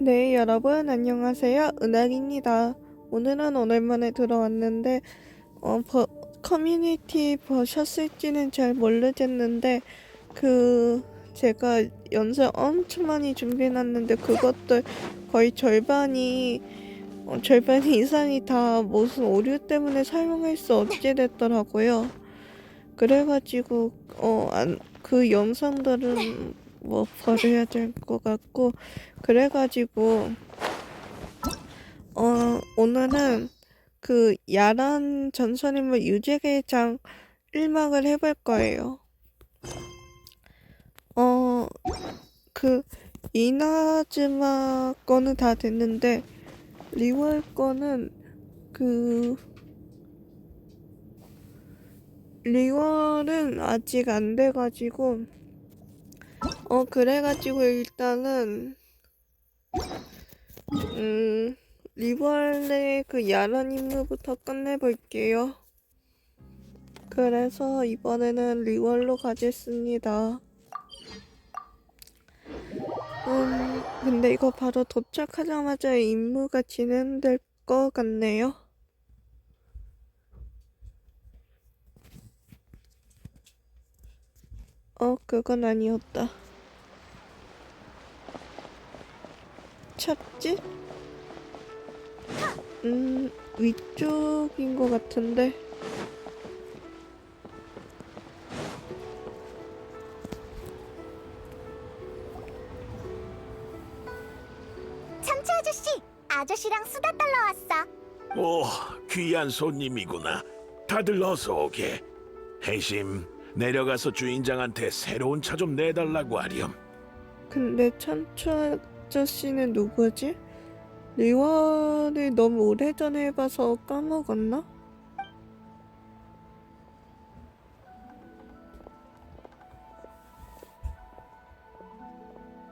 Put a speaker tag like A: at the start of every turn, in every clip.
A: 네, 여러분 안녕하세요. 은학입니다. 오늘은 오랜만에 들어왔는데 어, 버, 커뮤니티 보셨을지는 잘 모르겠는데 그 제가 연습 엄청 많이 준비해놨는데 그것들 거의 절반이 어, 절반 이상이 다 무슨 오류 때문에 사용할 수 없게 됐더라고요. 그래가지고 어, 안, 그 영상들은 뭐 버려야 될 것 같고 그래가지고 어 오늘은 그 야란 전설인물 유재계장 1막을 해볼 거예요. 어 그 이나즈마 거는 다 됐는데 리월 거는 그 리월은 아직 안 돼가지고 어 그래가지고 일단은 음 리벌의 그 야란 임무부터 끝내볼게요. 그래서 이번에는 리월로 가겠습니다. 음 근데 이거 바로 도착하자마자 임무가 진행될 것 같네요. 어 그건 아니었다. 찾지? 음, 위쪽인 것 같은데.
B: 참치 아저씨, 아저씨랑 수다 떨러 왔어.
C: 오, 귀한 손님이구나. 다들 어서 오게. 해심, 내려가서 주인장한테 새로운 차 좀 내달라고 하렴.
A: 근데 천추 아저씨는 누구지? 리월을 너무 오래전에 해봐서 까먹었나?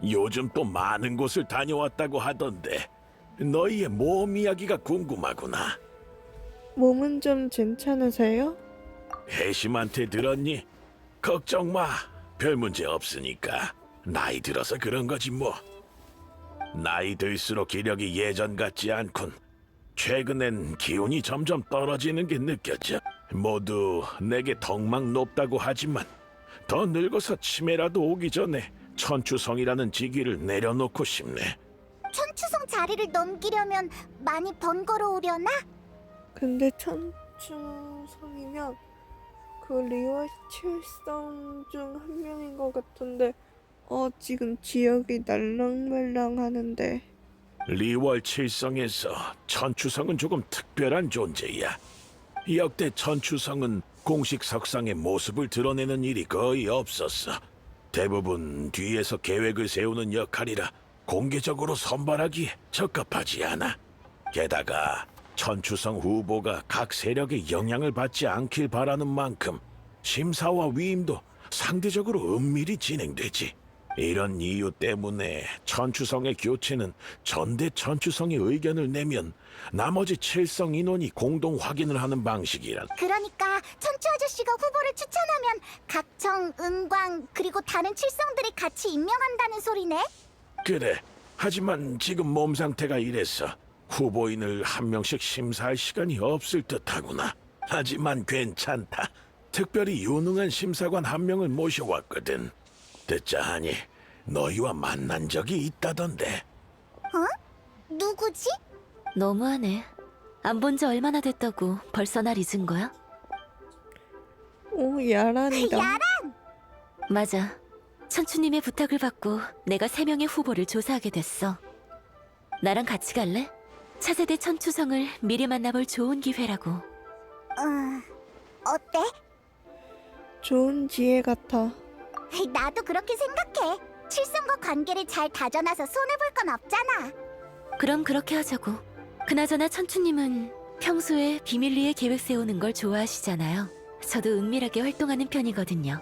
C: 요즘 또 많은 곳을 다녀왔다고 하던데 너희의 모험 이야기가 궁금하구나.
A: 몸은 좀 괜찮으세요?
C: 해심한테 들었니? 걱정 마. 별 문제 없으니까. 나이 들어서 그런 거지 뭐. 나이 들수록 기력이 예전 같지 않군. 최근엔 기운이 점점 떨어지는 게 느껴져. 모두 내게 덕망 높다고 하지만 더 늙어서 치매라도 오기 전에 천추성이라는 직위를 내려놓고 싶네.
B: 천추성 자리를 넘기려면 많이 번거로우려나?
A: 근데 천추성이면 그 리월 칠성 중 한 명인 것 같은데 어 지금 지역이 날랑말랑 하는데
C: 리월 칠성에서 천추성은 조금 특별한 존재야. 역대 천추성은 공식 석상의 모습을 드러내는 일이 거의 없었어. 대부분 뒤에서 계획을 세우는 역할이라 공개적으로 선발하기 적합하지 않아. 게다가 천추성 후보가 각 세력의 영향을 받지 않길 바라는 만큼 심사와 위임도 상대적으로 은밀히 진행되지. 이런 이유 때문에 천추성의 교체는 전대 천추성의 의견을 내면 나머지 칠성 인원이 공동 확인을 하는 방식이라.
B: 그러니까 천추 아저씨가 후보를 추천하면 각청, 은광 그리고 다른 칠성들이 같이 임명한다는 소리네.
C: 그래. 하지만 지금 몸 상태가 이래서 후보인을 한 명씩 심사할 시간이 없을 듯하구나. 하지만 괜찮다. 특별히 유능한 심사관 한 명을 모셔왔거든. 듣자 하니 너희와 만난 적이 있다던데.
B: 누구지?
D: 너무하네. 안 본 지 얼마나 됐다고 벌써 날 잊은 거야?
A: 오 야란이다!
D: 맞아. 천추님의 부탁을 받고 내가 세 명의 후보를 조사하게 됐어. 나랑 같이 갈래? 차세대 천추성을 미리 만나볼 좋은 기회라고.
B: 음, 어때?
A: 좋은 지혜 같아
B: 나도 그렇게 생각해. 칠성과 관계를 잘 다져놔서 손해볼 건 없잖아.
D: 그럼 그렇게 하자고. 그나저나 천추님은 평소에 비밀리에 계획 세우는 걸 좋아하시잖아요. 저도 은밀하게 활동하는 편이거든요.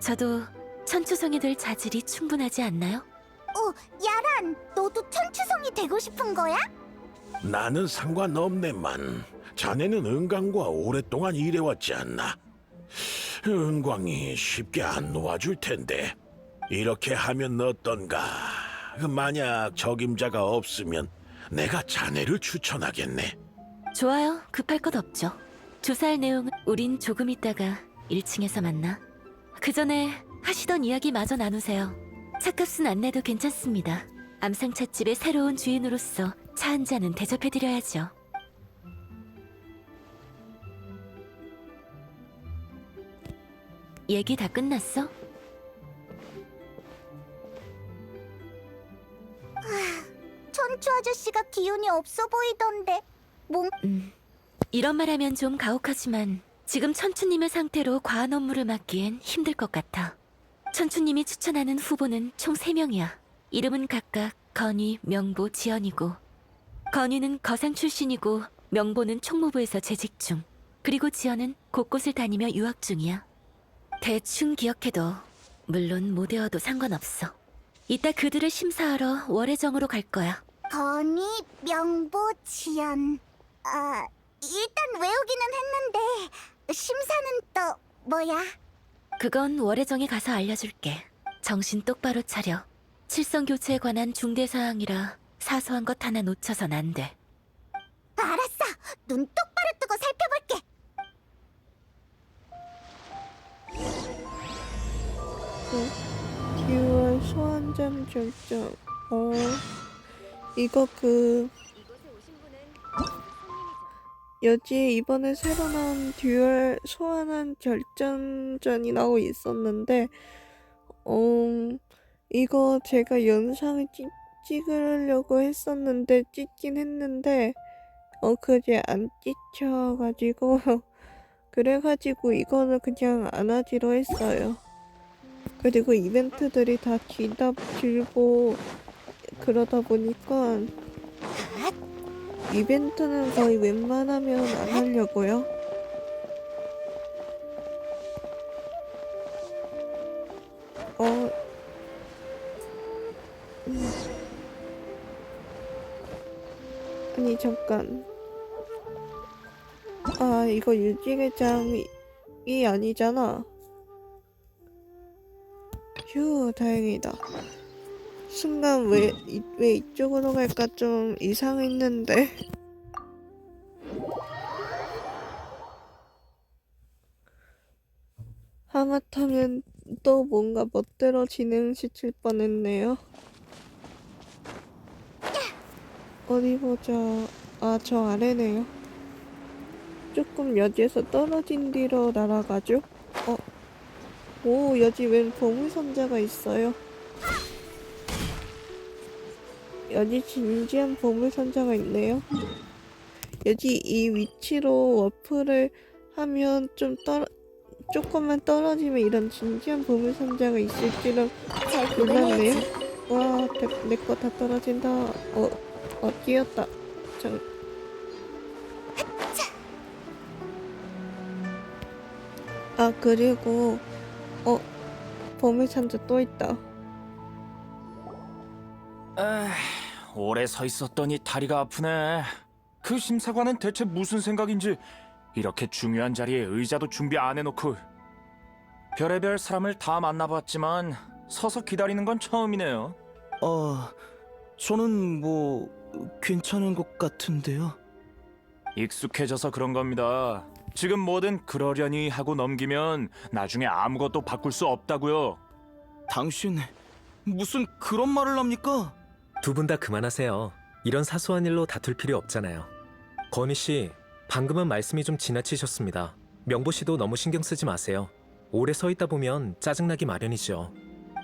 D: 저도 천추성이 될 자질이 충분하지 않나요?
B: 어, 야란, 너도 천추성이 되고 싶은 거야?
C: 나는 상관없네만. 자네는 은광과 오랫동안 일해왔지 않나? 은광이 쉽게 안 놓아줄 텐데. 이렇게 하면 어떤가? 그 만약 적임자가 없으면 내가 자네를 추천하겠네.
D: 좋아요. 급할 것 없죠. 조사할 내용은 우린 조금 있다가 1층에서 만나. 그 전에 하시던 이야기 마저 나누세요. 차값은 안 내도 괜찮습니다. 암상찻집의 새로운 주인으로서 차 한 잔은 대접해드려야죠. 얘기 다 끝났어?
B: 천추 아저씨가 기운이 없어 보이던데. 뭔
D: 음, 이런 말하면 좀 가혹하지만 지금 천추님의 상태로 과한 업무를 맡기엔 힘들 것 같아. 천추님이 추천하는 후보는 총 3명이야. 이름은 각각 건희, 명보, 지연이고 건희는 거상 출신이고 명보는 총무부에서 재직 중. 그리고 지연은 곳곳을 다니며 유학 중이야. 대충 기억해도 물론 못 외워도 상관없어. 이따 그들을 심사하러 월해정으로 갈 거야.
B: 건이 명보 지연. 아 일단 외우기는 했는데 심사는 또 뭐야?
D: 그건 월혜정에 가서 알려줄게. 정신 똑바로 차려. 칠성 교체에 관한 중대 사항이라 사소한 것 하나 놓쳐선 안 돼.
B: 알았어. 눈 똑바로 뜨고 살펴볼게.
A: 듀얼 소환점 결정. 어, 이거 그 여지에 이번에 새로 나온 듀얼 소환한 결정전이라고 있었는데, 어, 이거 제가 영상을 찍, 찍으려고 했었는데, 찍긴 했는데, 어, 그게 안 찍혀가지고, 그래가지고 이거는 그냥 안 하기로 했어요. 그리고 이벤트들이 다 길다 길고 그러다 보니까 이벤트는 거의 웬만하면 안 하려고요. 어, 음. 아니 잠깐. 아 이거 유지회장이 아니잖아. 휴, 다행이다. 순간 왜, 이, 왜 이쪽으로 갈까 좀 이상했는데. 하마터면 또 뭔가 멋대로 진행시킬 뻔했네요. 어디 보자. 아, 저 아래네요. 조금 여기에서 떨어진 뒤로 날아가죠? 어, 오, 여기 웬 보물상자가 있어요. 여기 진지한 보물상자가 있네요. 여기 이 위치로 워프를 하면 좀 떨어, 조금만 떨어지면 이런 진지한 보물상자가 있을 줄은
B: 잘
A: 몰랐네요. 와, 내 거 다 떨어진다. 어, 어, 뛰었다. 저... 아, 그리고, 어, 보물상자 또 있다.
E: 에휴, 오래 서 있었더니 다리가 아프네. 그 심사관은 대체 무슨 생각인지 이렇게 중요한 자리에 의자도 준비 안 해놓고 별의별 사람을 다 만나봤지만 서서 기다리는 건 처음이네요.
F: 아, 저는 뭐 괜찮은 것 같은데요.
E: 익숙해져서 그런 겁니다. 지금 뭐든 그러려니 하고 넘기면 나중에 아무것도 바꿀 수 없다고요.
F: 당신 무슨 그런 말을 합니까?
G: 두 분 다 그만하세요. 이런 사소한 일로 다툴 필요 없잖아요. 건희 씨, 방금은 말씀이 좀 지나치셨습니다. 명보 씨도 너무 신경 쓰지 마세요. 오래 서 있다 보면 짜증나기 마련이죠.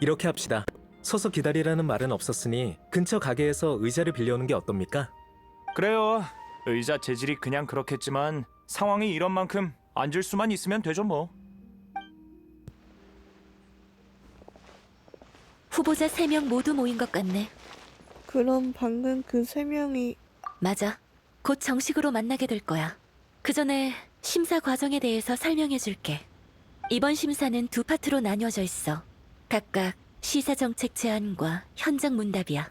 G: 이렇게 합시다. 서서 기다리라는 말은 없었으니 근처 가게에서 의자를 빌려오는 게 어떻습니까?
E: 그래요. 의자 재질이 그냥 그렇겠지만 상황이 이런 만큼 앉을 수만 있으면 되죠 뭐.
D: 후보자 3명 모두 모인 것 같네.
A: 그럼 방금 그 세 명이
D: 맞아. 곧 정식으로 만나게 될 거야. 그 전에 심사 과정에 대해서 설명해 줄게. 이번 심사는 두 파트로 나뉘어져 있어. 각각 시사 정책 제안과 현장 문답이야.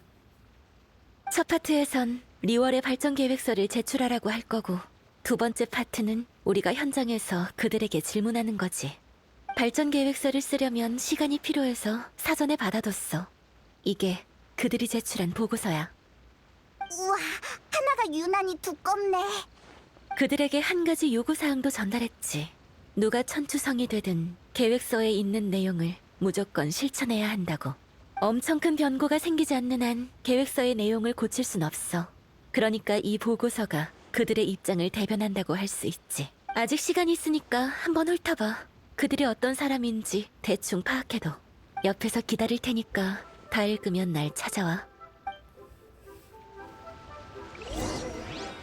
D: 첫 파트에선 리월의 발전 계획서를 제출하라고 할 거고, 두 번째 파트는 우리가 현장에서 그들에게 질문하는 거지. 발전 계획서를 쓰려면 시간이 필요해서 사전에 받아뒀어. 이게 그들이 제출한 보고서야.
B: 우와, 하나가 유난히 두껍네.
D: 그들에게 한 가지 요구 사항도 전달했지. 누가 천추성이 되든 계획서에 있는 내용을 무조건 실천해야 한다고. 엄청 큰 변고가 생기지 않는 한 계획서의 내용을 고칠 순 없어. 그러니까 이 보고서가 그들의 입장을 대변한다고 할 수 있지. 아직 시간이 있으니까 한번 훑어봐. 그들이 어떤 사람인지 대충 파악해도. 옆에서 기다릴 테니까 다 읽으면 날 찾아와.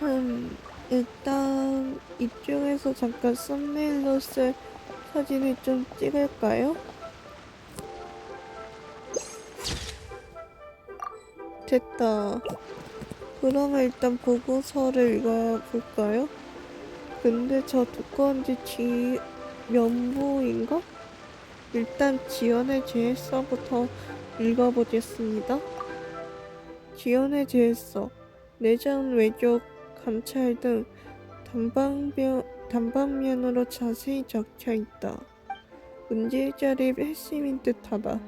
A: 음, 일단 이쪽에서 잠깐 썸네일로 쓸 사진을 좀 찍을까요? 됐다. 그러면 일단 보고서를 읽어볼까요? 근데 저 두꺼운지 지 면보인가? 일단 지연의 제해서부터 읽어보겠습니다. 지연의 제해서 내장 외적 감찰 등 단방면, 단방면으로 자세히 적혀 있다. 문제의 자리 핵심인 듯하다.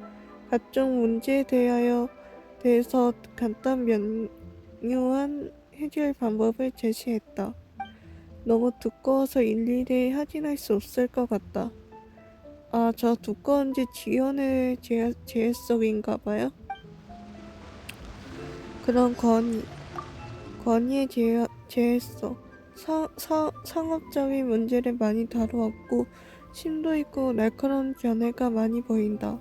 A: 각종 문제에 대하여 대해서 간단 명료한 해결 방법을 제시했다. 너무 두꺼워서 일일이 확인할 수 없을 것 같다. 아, 저 두꺼운지 지연의 제, 제해석인가 봐요. 그런 건의. 건의에 제, 제했어. 사, 사, 상업적인 문제를 많이 다루었고 심도 있고 날카로운 견해가 많이 보인다.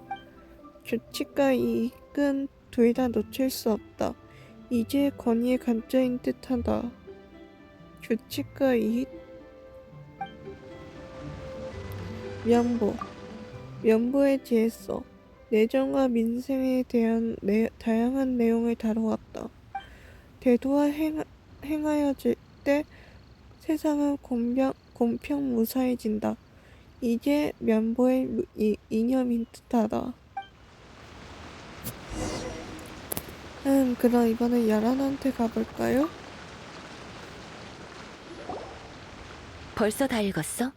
A: 규칙과 이익은 둘 다 놓칠 수 없다. 이제 건의의 관점인 듯하다. 규칙과 이익? 면보. 면보에 제했어. 내정과 민생에 대한 내, 다양한 내용을 다루었다. 대도와 행, 행하여질 때 세상은 공평, 공평 무사해진다. 이제 면보의 이념인 듯하다. 음, 그럼 이번엔 야란한테 가볼까요?
D: 벌써 다 읽었어?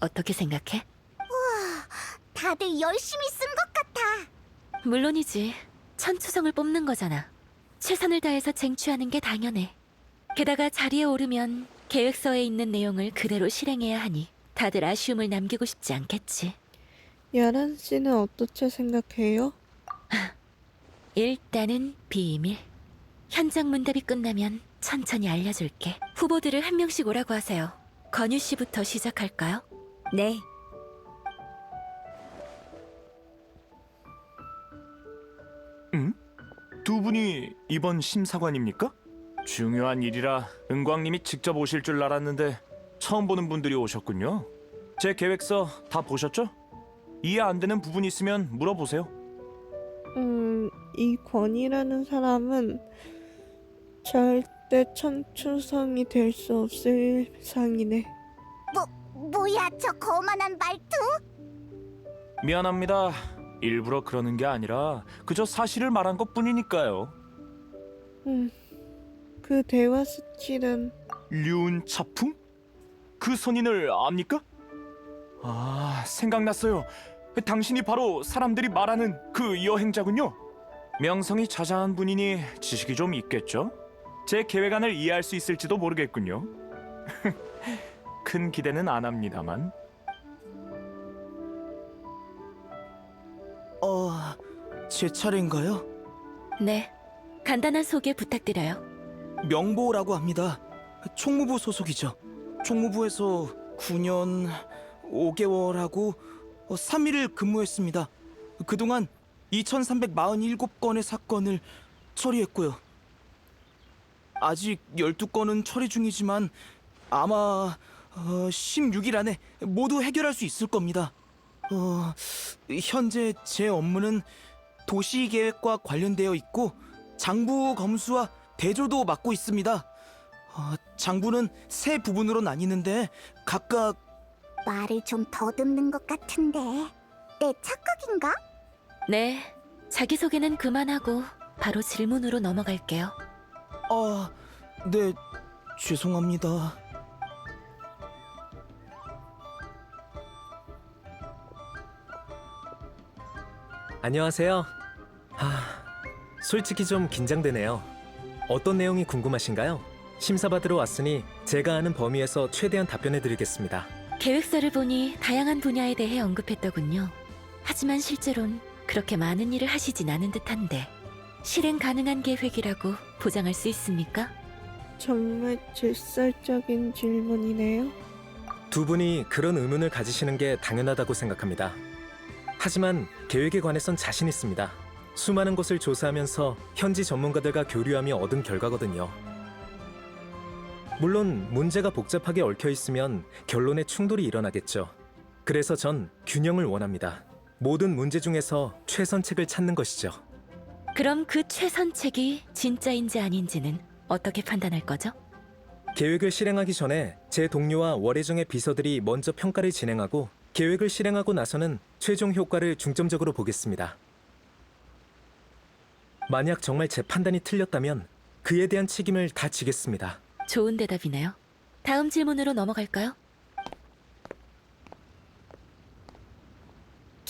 D: 어떻게 생각해?
B: 다들 열심히 쓴 것 같아.
D: 물론이지. 천추성을 뽑는 거잖아. 최선을 다해서 쟁취하는 게 당연해. 게다가 자리에 오르면 계획서에 있는 내용을 그대로 실행해야 하니 다들 아쉬움을 남기고 싶지 않겠지.
A: 야란 씨는 어떻게 생각해요?
D: 일단은 비밀. 현장 문답이 끝나면 천천히 알려줄게. 후보들을 한 명씩 오라고 하세요. 건유 씨부터 시작할까요? 네.
E: 두 분이 이번 심사관입니까? 중요한 일이라 은광님이 직접 오실 줄 알았는데 처음 보는 분들이 오셨군요. 제 계획서 다 보셨죠? 이해 안 되는 부분 있으면 물어보세요.
A: 음, 이 권이라는 사람은 절대 천추성이 될 수 없을 상이네.
B: 뭐야, 저 거만한 말투?
E: 미안합니다. 일부러 그러는 게 아니라 그저 사실을 말한 것 뿐이니까요.
A: 음, 그 대화 스킬은
E: 류은 차풍? 그 선인을 압니까? 아, 생각났어요. 당신이 바로 사람들이 말하는 그 여행자군요. 명성이 자자한 분이니 지식이 좀 있겠죠? 제 계획안을 이해할 수 있을지도 모르겠군요. 큰 기대는 안 합니다만.
F: 어, 제 차례인가요?
D: 네. 간단한 소개 부탁드려요.
F: 명보라고 합니다. 총무부 소속이죠. 총무부에서 9년 5개월하고 3일을 근무했습니다. 그동안 2347건의 사건을 처리했고요. 아직 12건은 처리 중이지만 아마 어, 16일 안에 모두 해결할 수 있을 겁니다. 어, 현재 제 업무는 도시 계획과 관련되어 있고 장부 검수와 대조도 맡고 있습니다. 어, 장부는 세 부분으로 나뉘는데 각각
B: 말을 좀 더듬는 것 같은데. 내 착각인가?
D: 네. 자기소개는 그만하고 바로 질문으로 넘어갈게요.
F: 아, 네, 죄송합니다.
G: 안녕하세요. 아, 솔직히 좀 긴장되네요. 어떤 내용이 궁금하신가요? 심사받으러 왔으니 제가 아는 범위에서 최대한 답변해 드리겠습니다.
D: 계획서를 보니 다양한 분야에 대해 언급했더군요. 하지만 실제론 그렇게 많은 일을 하시진 않은 듯한데 실행 가능한 계획이라고 보장할 수 있습니까?
A: 정말 질살적인 질문이네요.
G: 두 분이 그런 의문을 가지시는 게 당연하다고 생각합니다. 하지만 계획에 관해선 자신 있습니다. 수많은 곳을 조사하면서 현지 전문가들과 교류하며 얻은 결과거든요. 물론 문제가 복잡하게 얽혀 있으면 결론에 충돌이 일어나겠죠. 그래서 전 균형을 원합니다. 모든 문제 중에서 최선책을 찾는 것이죠.
D: 그럼 그 최선책이 진짜인지 아닌지는 어떻게 판단할 거죠?
G: 계획을 실행하기 전에 제 동료와 월혜정의 비서들이 먼저 평가를 진행하고 계획을 실행하고 나서는 최종 효과를 중점적으로 보겠습니다. 만약 정말 제 판단이 틀렸다면 그에 대한 책임을 다 지겠습니다.
D: 좋은 대답이네요. 다음 질문으로 넘어갈까요?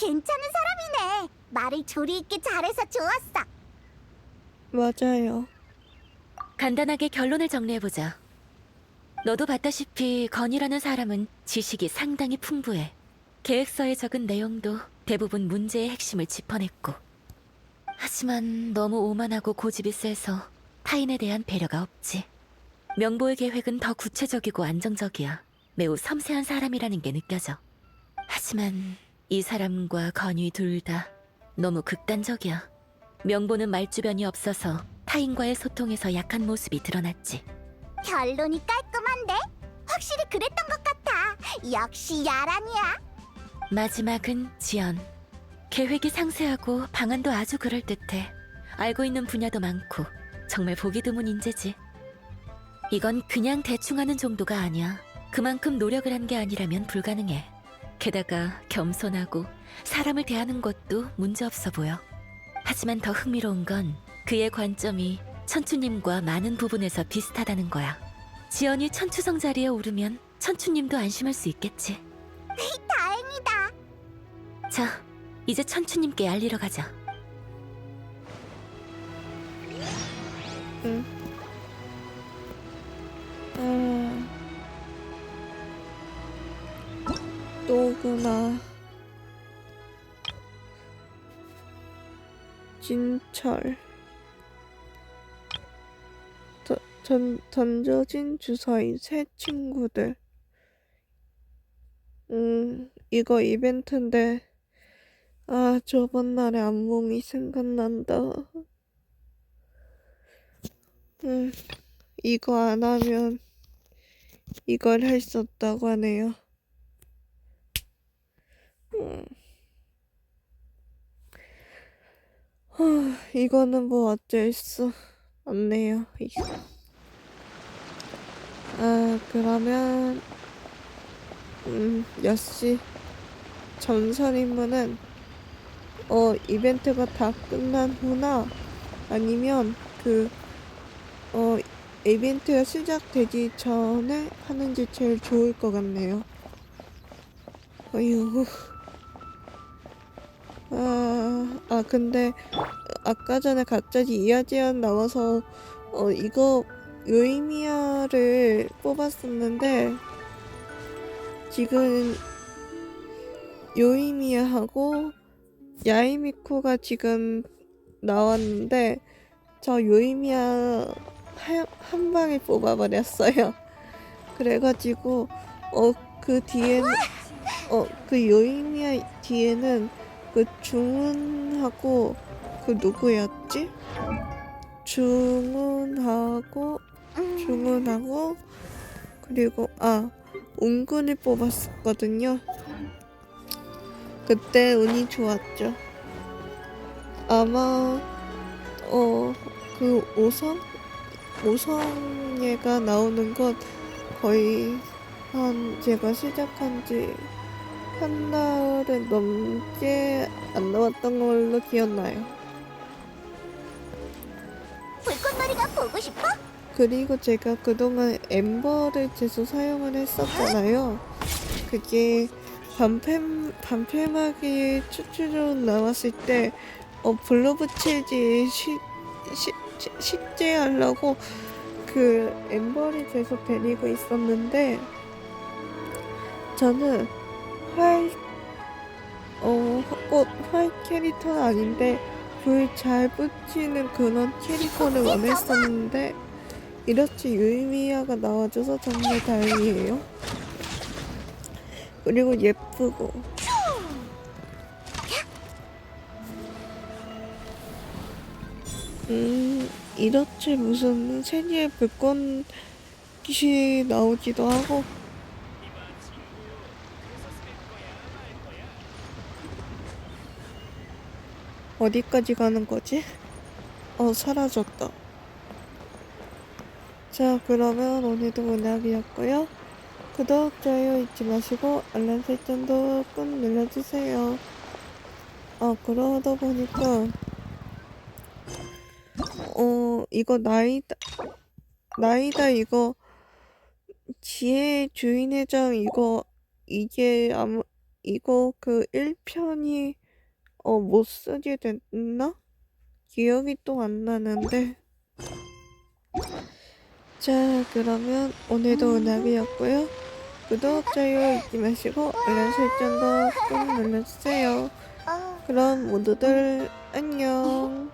B: 괜찮은 사람이네. 말을 조리 있게 잘해서 좋았어.
A: 맞아요.
D: 간단하게 결론을 정리해보자. 너도 봤다시피 건이라는 사람은 지식이 상당히 풍부해. 계획서에 적은 내용도 대부분 문제의 핵심을 짚어냈고. 하지만 너무 오만하고 고집이 세서 타인에 대한 배려가 없지. 명보의 계획은 더 구체적이고 안정적이야. 매우 섬세한 사람이라는 게 느껴져. 하지만 이 사람과 건이 둘다 너무 극단적이야. 명보는 말주변이 없어서 타인과의 소통에서 약한 모습이 드러났지.
B: 결론이 깔끔한데? 확실히 그랬던 것 같아. 역시 야란이야.
D: 마지막은 지연. 계획이 상세하고 방안도 아주 그럴듯해. 알고 있는 분야도 많고 정말 보기 드문 인재지. 이건 그냥 대충 하는 정도가 아니야. 그만큼 노력을 한 게 아니라면 불가능해. 게다가 겸손하고 사람을 대하는 것도 문제없어 보여. 하지만 더 흥미로운 건 그의 관점이 천추님과 많은 부분에서 비슷하다는 거야. 지연이 천추성 자리에 오르면 천추님도 안심할 수 있겠지.
B: 다행이다.
D: 자, 이제 천추님께 알리러 가자.
A: 응. 또구나. 진철. 던, 던, 던져진 주사위 새 친구들. 음, 이거 이벤트인데, 아, 저번 날의 안몽이 생각난다. 음, 이거 안 하면 이걸 할 수 없다고 하네요. 음. 하, 이거는 뭐 어쩔 수 없네요. 아, 그러면 음, 역시 전설 임무는 어, 이벤트가 다 끝난 후나 아니면 그 어, 이벤트가 시작되기 전에 하는 게 제일 좋을 것 같네요. 어휴. 아, 아, 근데, 아까 전에 갑자기 제한 나와서, 어, 이거, 요이미야를 뽑았었는데, 지금, 요이미야하고, 야이미코가 지금 나왔는데, 저 요이미야 한, 한 방에 뽑아버렸어요. 그래가지고 어 그 뒤에는 어 그 요이미야 뒤에는 그 중훈하고 그 누구였지? 중훈하고
B: 음,
A: 중훈하고 그리고 아 운군을 뽑았었거든요. 그때 운이 좋았죠. 아마 어 그 오성 오성예가 나오는 것 거의 한 제가 시작한 지 한 달은 넘게 안 나왔던 걸로 기억나요.
B: 불꽃놀이가 보고 싶어?
A: 그리고 제가 그동안 엠버를 계속 사용을 했었잖아요. 그게 반패, 반패막이 추출로 나왔을 때, 어, 쉬, 시, 시, 식재하려고 그 엠버를 계속 데리고 있었는데 저는 활, 어, 꼭활 캐릭터는 아닌데 불 잘 붙이는 그런 캐릭터를 원했었는데 이렇게 유의미야가 나와줘서 정말 다행이에요. 그리고 예쁘고 음 이렇게 무슨 세계의 불꽃이 나오기도 하고 어디까지 가는 거지? 어 사라졌다. 자 그러면 오늘도 문학이었고요. 구독, 좋아요 잊지 마시고 알람 설정도 꾹 눌러주세요. 아 그러다 보니까 어 이거 나이다 나이다 이거 지혜 주인의 장 이거 이게 아무 이거 그 1편이 어 못 쓰게 됐나? 기억이 또 안 나는데. 자 그러면 오늘도 은하이었고요. 구독, 좋아요 잊지 마시고 알람 설정도 꾹 눌러주세요.
B: 어,
A: 그럼 모두들 안녕